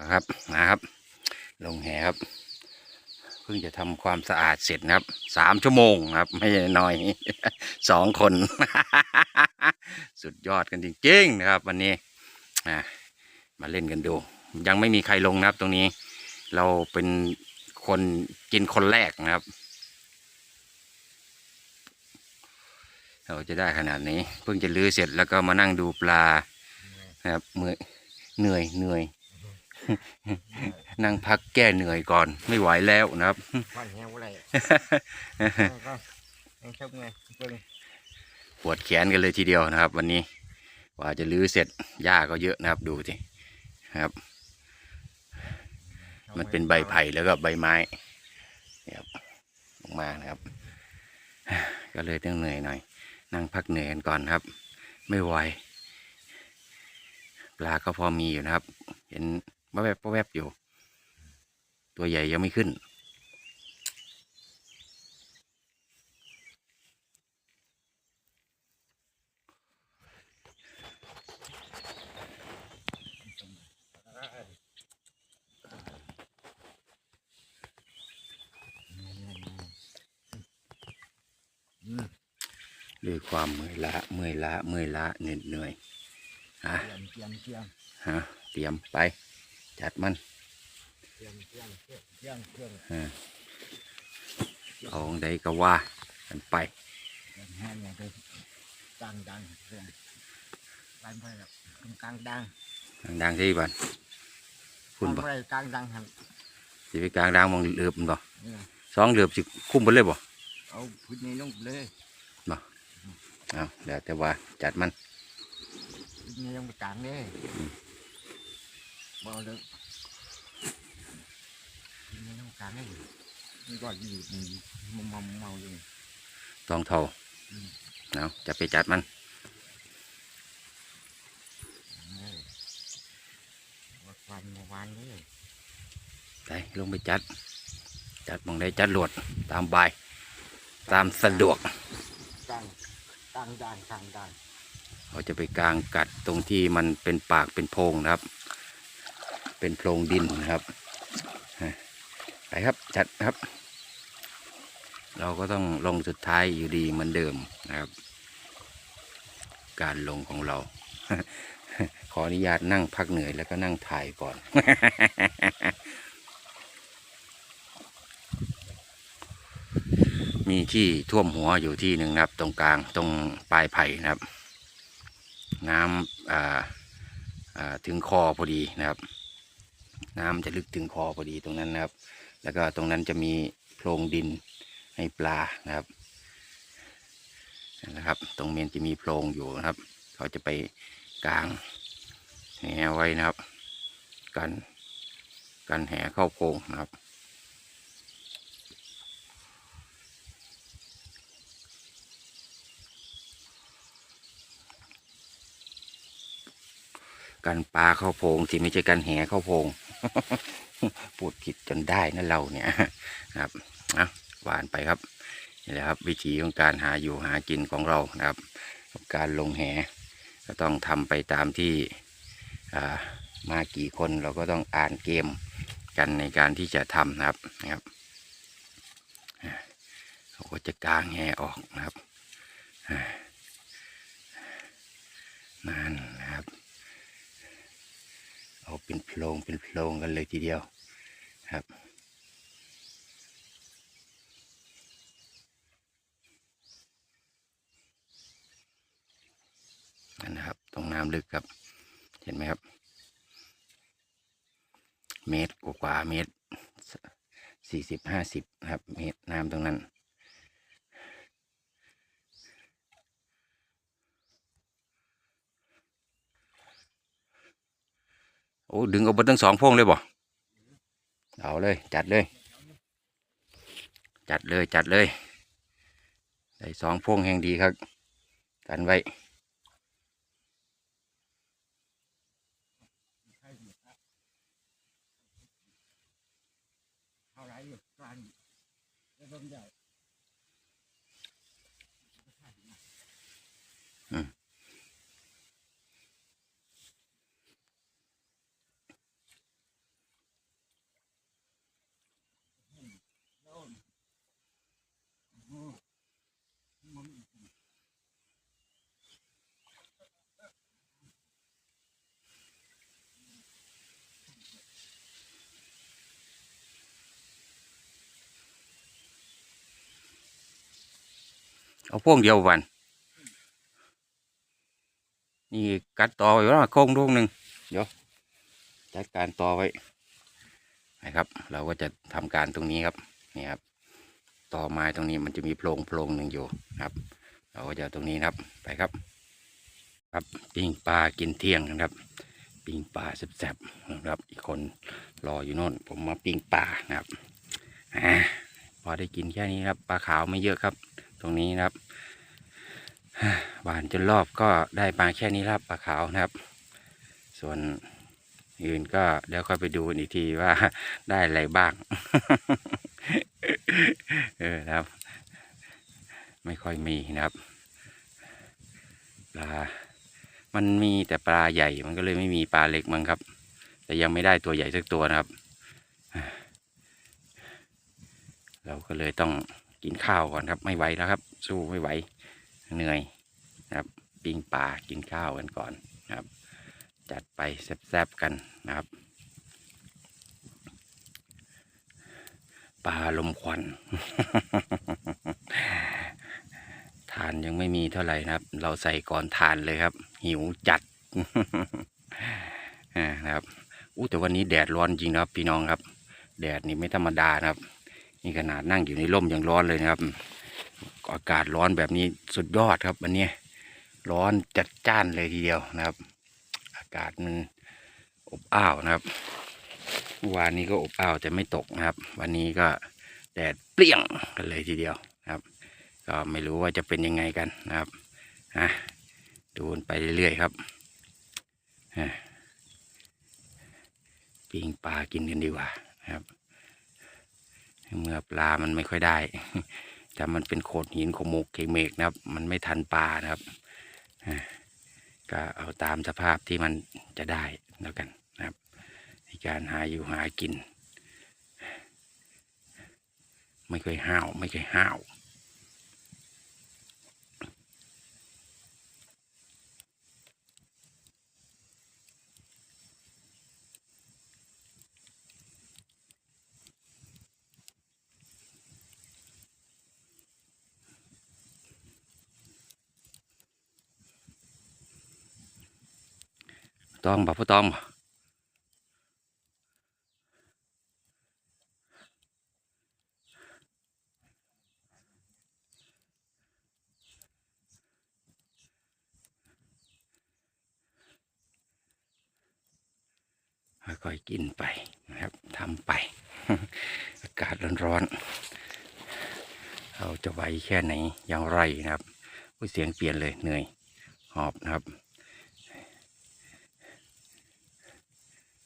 นะครับนะครับ ลงแหครับ เพิ่งจะทำความสะอาดเสร็จนะครับสามชั่วโมงครับ ไม่ใช่น้อยสองคน สุดยอดกันจริงๆนะครับ วันนี้มาเล่นกันดู ยังไม่มีใครลงนะครับ ตรงนี้ เราเป็นคนกินคนแรกนะครับ เราจะได้ขนาดนี้ เพิ่งจะลื้อเสร็จแล้วก็มานั่งดูปลานะครับเมื่อเหนื่อยเหนื่อย นั่งพักแก้เหนื่อยก่อน ไม่ไหวแล้วนะครับปวดแขนกันเลยทีเดียวนะครับ วันนี้กว่าจะลื้อเสร็จหญ้าก็เยอะนะครับ ดูสิครับ มันเป็นใบไผ่แล้วก็ใบไม้นะครับลงมานะครับ ก็เลยต้องเหนื่อยหน่อย นั่งพักเหนื่อยกันก่อนครับ ไม่ไหวปลาก็พอมีอยู่นะครับ เห็น แวบๆแวบๆอยู่ ตัวใหญ่ยังไม่ขึ้น ด้วยความเมื่อยล้าเมื่อยล้าเมื่อยล้าเหนื่อยเหนื่อยฮะเตรียมเตรียมฮะเตรียมไปจัดมันเตรียมเต รียมเตรียมเตรียมเครื่องฮะเอาใดก็ว่ากันไปเตรียมแห้งอย่างเดียวดังดังเครื่องดังไปแบบกลางดังดังๆที่บ้านคุณดังบ่ไปกลางดังหันสิไปกลางดังมองเหลือบมันบ่นี่นะสองเหลือบสิคุ้มไปเลยบ่เอาพื้นนี้ลงไปเลยเอาแล้วแต่ว่าจัดมันพื้นนี้ลงไปกลางเลย บ่เอาเลยพื้นนี้ลงกลางเลยนี่ก็อยู่นี่มัมมัมเมาอยู่ต้องเท่าเอาจะไปจัดมันนี่วัดวันเมื่อวานเลยไปลงไปจัด จัดมองได้จัดหลวดตามบาย ตามสะดวกกลางกลางด่านกลางด่าน เขาจะไปกลางกัดตรงที่มันเป็นปากเป็นโพรงนะครับ เป็นโพรงดินนะครับไปครับจัดครับ เราก็ต้องลงสุดท้ายอยู่ดีเหมือนเดิมนะครับ การลงของเรา ขออนุญาตนั่งพักเหนื่อยแล้วก็นั่งถ่ายก่อนมีที่ท่วมหัวอยู่ที่หนึ่งนะครับ ตรงกลางตรงปลายไผ่นะครับ น้ำถึงคอพอดีนะครับ น้ำจะลึกถึงคอพอดีตรงนั้นนะครับ แล้วก็ตรงนั้นจะมีโพรงดินให้ปลานะครับนะครับ ตรงเมนจะมีโพรงอยู่นะครับ เขาจะไปกลางแหไว้นะครับ กันกันแหเข้าโพรงนะครับกันปลาเข้าโพรงที่ไม่ใช่กันแหเข้าโพรง พูดผิดจนได้นะเราเนี่ยครับอะหวานไปครับนี่แหละครับวิธีของการหาอยู่หากินของเรานะครับกับการลงแหก็ต้องทำไปตามที่มากี่คนเราก็ต้องอ่านเกมกันในการที่จะทำนะครับนะครับเราก็จะกางแหออกนะครับอ่านั่น เอาเป็นโพรงเป็นโพรงกันเลยทีเดียวครับ นั่นนะครับ ตรงน้ำลึกครับ เห็นไหมครับ เมตรกว่าเมตรสี่สิบห้าสิบครับ เมตรน้ำตรงนั้น โอ้ดึงเอาไปทั้งสองพวงเลยบ่เอาเลย จัดเลย จัดเลยจัดเลย ได้สองพวงแห่งดีครับ กันไว้ เท่าไรอยู่กลางแล้วเบิ่งใหญ่ เอาพวงเดียววัน นี่กัดต่อไว้ว่าโค้งลูกหนึ่งเดี๋ยวจัดการต่อไว้นะครับ เราก็จะทำการตรงนี้ครับนี่ครับ ต่อไม้ตรงนี้มันจะมีโพรงโพรงหนึ่งอยู่ครับ เราก็จะตรงนี้ครับไปครับ ครับปิ้งปลากินเที่ยงนะครับ ปิ้งปลาแซ่บๆนะครับ อีกคนรออยู่โน่น ผมมาปิ้งปลานะครับอ่าพอได้กินแค่นี้ครับปลาขาวไม่เยอะครับ ตรงนี้นะครับหวานจนรอบก็ได้ปลาแค่นี้ครับปลาขาวนะครับ ส่วนอื่นก็เดี๋ยวค่อยไปดูอีกทีว่าได้อะไรบ้าง เออครับ ไม่ค่อยมีนะครับ ปลา มันมีแต่ปลาใหญ่มันก็เลยไม่มีปลาเล็กมั้งครับ แต่ยังไม่ได้ตัวใหญ่สักตัวนะครับ เราก็เลยต้อง กินข้าวก่อนครับไม่ไหวแล้วครับ สู้ไม่ไหวเหนื่อยนะครับปิ้งปลากินข้าวกันก่อนนะครับ จัดไปแซ่บๆกันนะครับปลาลมควันทานยังไม่มีเท่าไหร่นะครับ เราใส่ก่อนทานเลยครับ หิวจัดนะครับอู้แต่วันนี้แดดร้อนจริงนะครับ พี่น้องครับ แดดนี่ไม่ธรรมดานะครับ นี่ขนาดนั่งอยู่ในร่มยังร้อนเลยนะครับ อากาศร้อนแบบนี้สุดยอดครับวันนี้ร้อนจัดจ้านเลยทีเดียวนะครับ อากาศมันอบอ้าวนะครับวานนี้ก็อบอ้าวแต่ไม่ตกนะครับ วันนี้ก็แดดเปรี้ยงกันเลยทีเดียวนะครับ ก็ไม่รู้ว่าจะเป็นยังไงกันนะครับอะดูไปเรื่อยๆครับปิ้งปลากินกันดีกว่านะครับ เมื่อปลามันไม่ค่อยได้ แต่มันเป็นโขดหินโขมกเคเมกนะครับ มันไม่ทันปลานะครับก็เอาตามสภาพที่มันจะได้แล้วกันนะครับในการหาอยู่หากิน ไม่เคยห้าว ไม่เคยห้าว ตองบอกพ่อตองบ่ค่อยๆกินไปนะครับทำไป อากาศร้อนๆเราจะไหวแค่ไหนอย่างไรนะครับอุ๊ยเสียงเปลี่ยนเลยเหนื่อยหอบนะครับ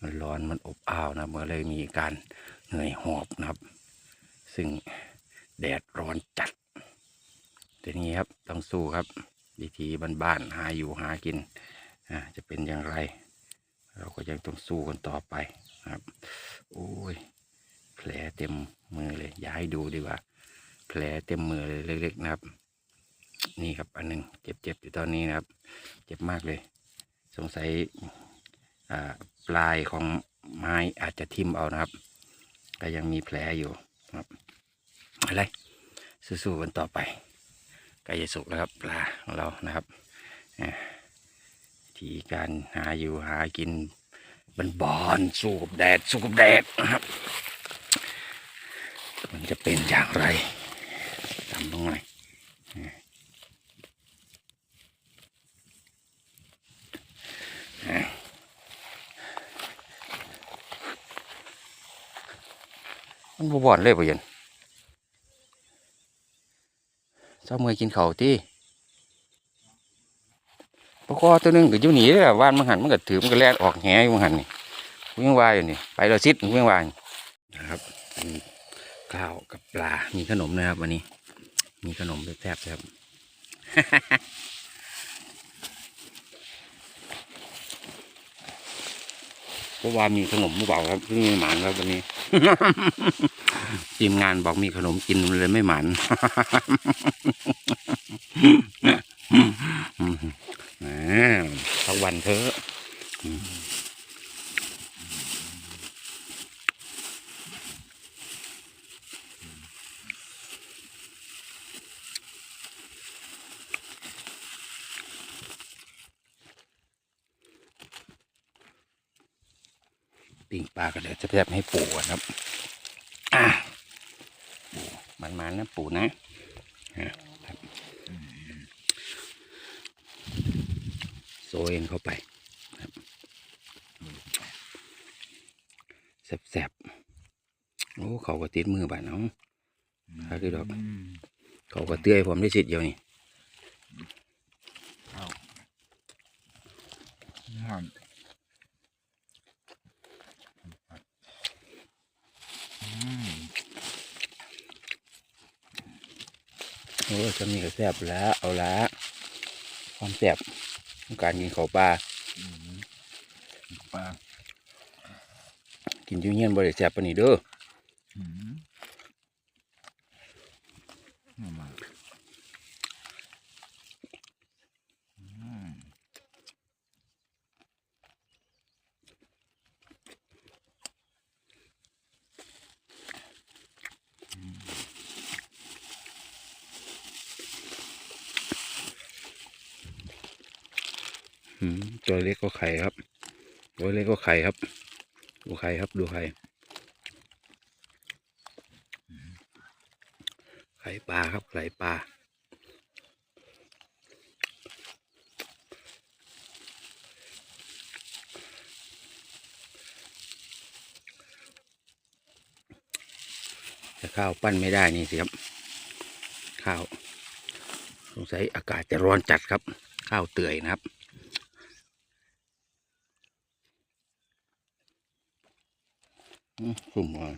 มันร้อนมันอบอ้าวนะเมื่อเลยมีการเหนื่อยหอบนะครับ ซึ่งแดดร้อนจัดทีนี้ครับต้องสู้ครับ วิธีบ้านๆหาอยู่หากินอ่าจะเป็นอย่างไร เราก็ยังต้องสู้กันต่อไปครับ โอ้ยแผลเต็มมือเลยอย่าให้ดูดีกว่า แผลเต็มมือเลยเล็กๆนะครับ นี่ครับอันหนึงเจ็บๆอยู่ตอนนี้นะครับ เจ็บมากเลย สงสัย ปลายของไม้อาจจะทิ่มเอานะครับ ก็ยังมีแผลอยู่ครับอะไรสู้ๆกันต่อไปใกล้จะสุกแล้วครับปลาของเรานะครับอ่าวิธีการหาอยู่หากินบันบอนสู้กับแดดสู้กับแดดนะครับ มันจะเป็นอย่างไรทำตรงไหนอยอ่า มัน บบ่อนเลยป่ะยันเจ้าเมื่อกินเขาที่ปกอตัวหนึงก็อยู่หนีเลยว่านมันหันมันก็ถือมันก็แล่นออกแหอยู่มันหันนี่วิ่งวายอยู่นี่ไปเราซิดวิ่งวายนะครับข้าวกับปลา มีขนมนะครับวันนี้ มีขนมแซ่บๆครับเพราะว่ามีขนมหรือเปล่าครับเพิ่งมีหมานครับวันนี้ ทีมงานบอกมีขนมกินเลยไม่หมันอ่าสักวันเถอะอืม ปิ้งปลากระเดี๋ยวจะแซ่บๆให้ปู่ก่อนครับอะปู่มันๆนะปู่นะฮะครับโซ เองเข้าไปแซ่บๆโอ้เขาก็ติดมือบ้านเนาะครับพี่ดอกเขาก็เตื้อยผมได้สิทธิ์เดียวนี่เอาหอมอืมโอ้จะมีก็แซ่บแล้วเอาละความแซ่บ การกินเขาวปลาอืมปลากินอยูเงียนบริแซ่บปานนี้เด้อ อืมเอามาอืม อืมตัวเล็ กก็ไข่ครับตัวเล็กก็ไข่ครับ ดูไข่ครับดูไข่ไข่ปลาครับไข่ปลาแต่ข้าวปั้นไม่ได้นี่สิครับ ข้าว สงสัยอากาศจะร้อนจัดครับ ข้าวเตื่อยนะครับ อืมสุ่มอะ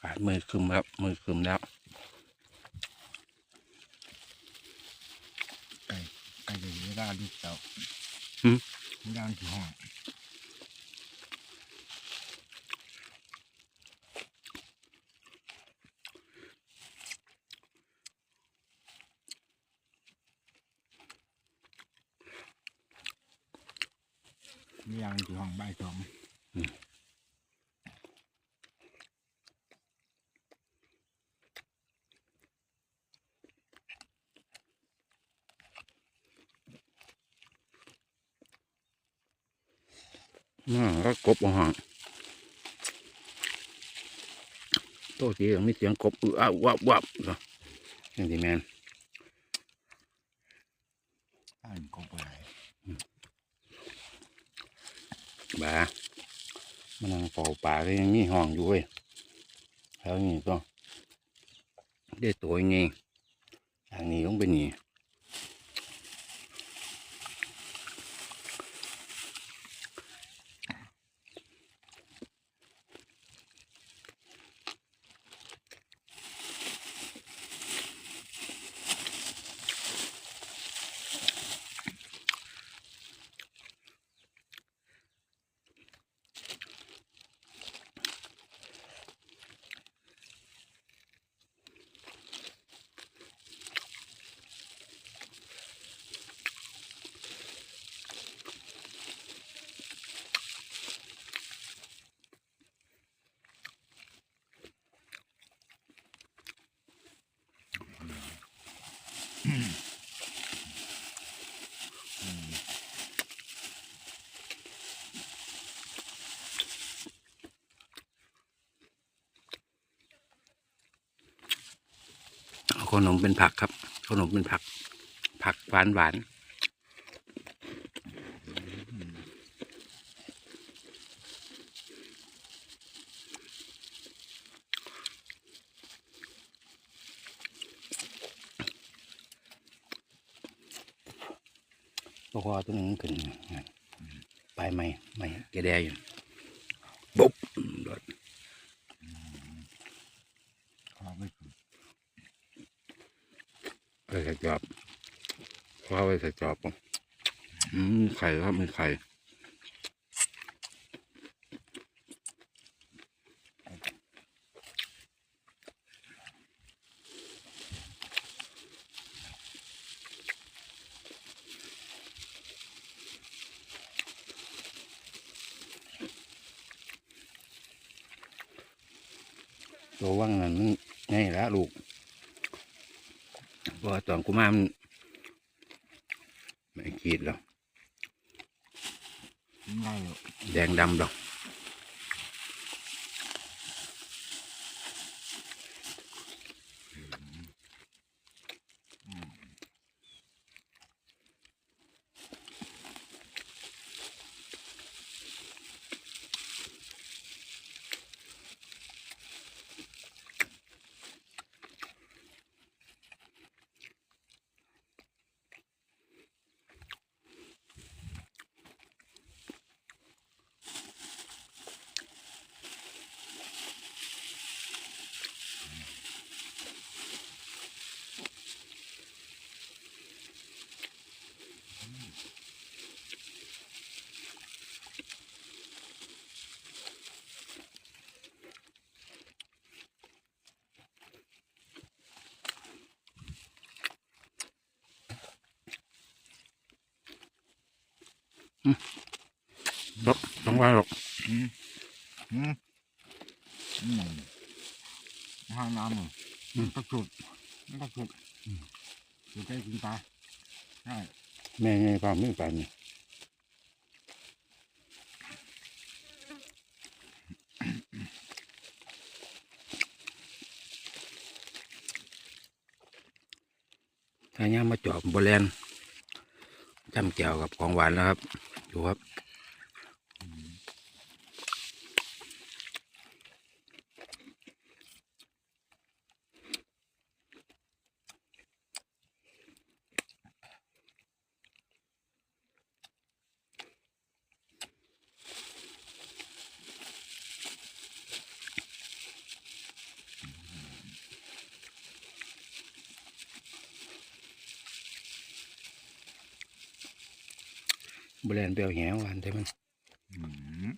ขาดมือคึมแล้วมือคึมแล้วไก่ไก่เดี๋ยวนี้ได้ลูกเจ้าหืมย่างที่ห้อง ย่างที่ห้องใบสองอืมก็กกบอะโตจียงมีเสียงกบอืออ้าววับวับเนาะอย่างที่แมน อ่านกบอะไร บามันนั่งเฝ้าป่าก็ยังมีห้องอยู่เว้ยแล้วนี่ก็ได้ตัวยังไงทางนี้ต้องเป็นนี่ข นมเป็นผักครับขนมเป็นผัก ผักหวานหวานพราะว่าตัวนึงขึ้นไปไม้ไม้แกแดอยู่ปุ๊บโดด ขอไม่ถูก ไปใส่จอบเพราะไป ใส่จอบอืมไข่ครับมีไข่ตัวว่างนั้นง่ายแล้วลูกพราะว่าตอนกูมามัน ไม่ขีดหรอกง่ายอยู่แดงดำหรอก หรอกต้องว่าหรอกอืมอืมอืมห้างน้ำอะมันก็สุดมันก็สุดสุดใจกินตาใช่แม่ไงความไม่ไปนี่ถ้าย่างมาจอบบแลนจำแก้วกับของหวานแล้วครับ อยู่ครับ บแลนเปรี้ยวแหวหวานใช่ไหมอืม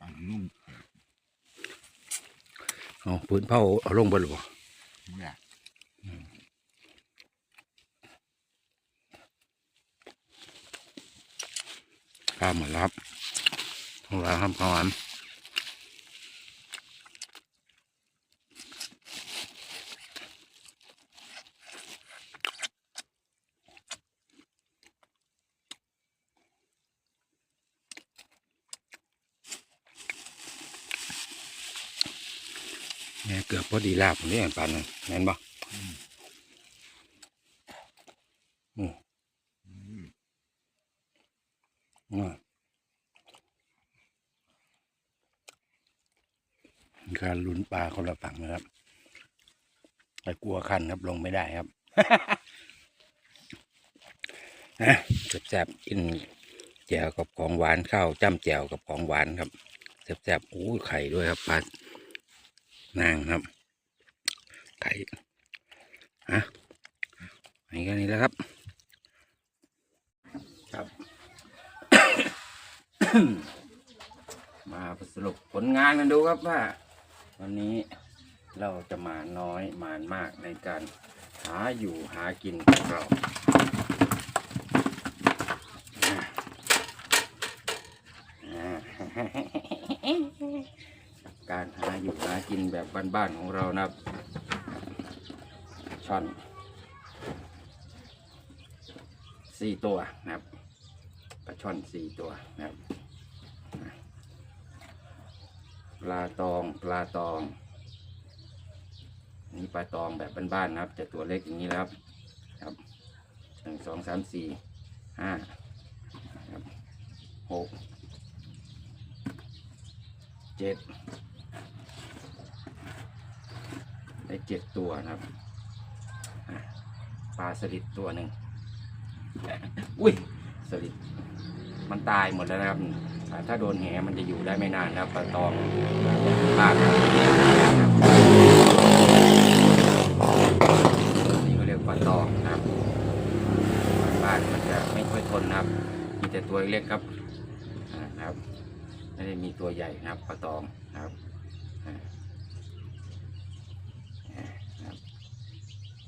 ปากนุ่มเอาปืนเผาเอาลงบนหรือเปล่าเนี่ยข้ามหมดแล้วครับของหวานครับของหวาน เนี่ยเกือบพอดีลาบผมนี่ปานนั้นแม่นบ่อืมอืมอ่าการลุ้นปลาคนละฝั่งนะครับ แต่กลัวคันครับลงไม่ได้ครับนะแซ่บๆกินแจ่วกับของหวานข้าวจ้ำแจ่วกับของหวานครับแซ่บๆโอ้ยไข่ด้วยครับปลา นางครับไข่ฮะอันนี้แค่นี้แล้วครับ ครับ มาสรุปผลงานกันดูครับว่า วันนี้เราจะมาน้อยมานมากในการหาอยู่หากินของเราอ่า การหาอยู่หากินแบบบ้านๆของเรานะครับช่อนสี่ตัวนะครับปลาช่อนสี่ตัวนะครับปลาตองปลาตอง นี่ปลาตองแบบบ้านๆนะครับ จะตัวเล็กอย่างนี้แล้วครับครับหนึ่งสองสามสี่ห้าหกเจ็ด ได้เจ็ดตัวนะครับปลาสลิดตัวหนึ่งอุ้ยสลิดมันตายหมดแล้วนะครับ ถ้าโดนแหมันจะอยู่ได้ไม่นานนะปลาตองบ้าครับนี่ก็เรียกปลาตองนะครับบ้านมันจะไม่ค่อยทนนะครับ มีแต่ตัวเล็กครับนะครับ ไม่ได้มีตัวใหญ่นะครับปลาตองนะครับอ่าอ่านะครับ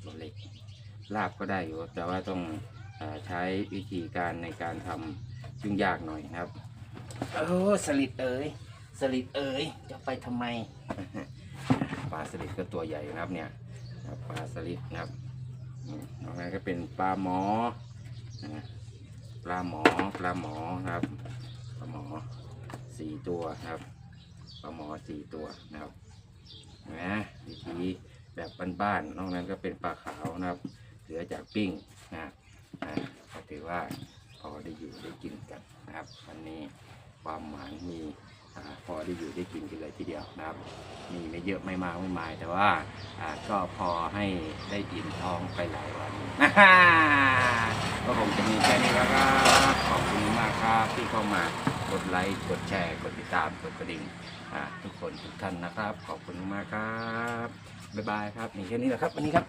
ตัวเล็ก ลาบก็ได้อยู่แต่ว่าต้องอาใช้วิธีการในการทำยุ่งยากหน่อยนะครับโอ้สลิดเอ๋ยสลิดเอ๋ยจะไปทำไม ปลาสลิดก็ตัวใหญ่นะครับเนี่ยนะครับปลาสลิดนะครับมอืมนอกนั้นก็เป็นปลาหมอนะปลาหมอปลาหมอครับปลาหมอสี่ตัวนะครับปลาหมอสี่ตัวนะครับเห็นะวิธีแบบบ้านๆนอกนั้นก็เป็นปลาขาวนะครับ เหลือจากปิ้งนะนะก็ถือว่าพอได้อยู่ได้กินกันนะครับ วันนี้ความหมายมีพอได้อยู่ได้กินกันเลยทีเดียวนะครับ มีไม่เยอะไม่มากไม่มายแต่ว่าก็พอให้ได้อิ่มท้องไปหลายวันก็คงจะมีแค่นี้แล้วครับขอบคุณมากครับที่เข้ามากดไลค์กดแชร์กดติดตามกดกระดิ่งทุกคนทุกท่านนะครับ ขอบคุณมากครับบ๊ายบายครับมีแค่นี้แหละครับวันนี้ครับ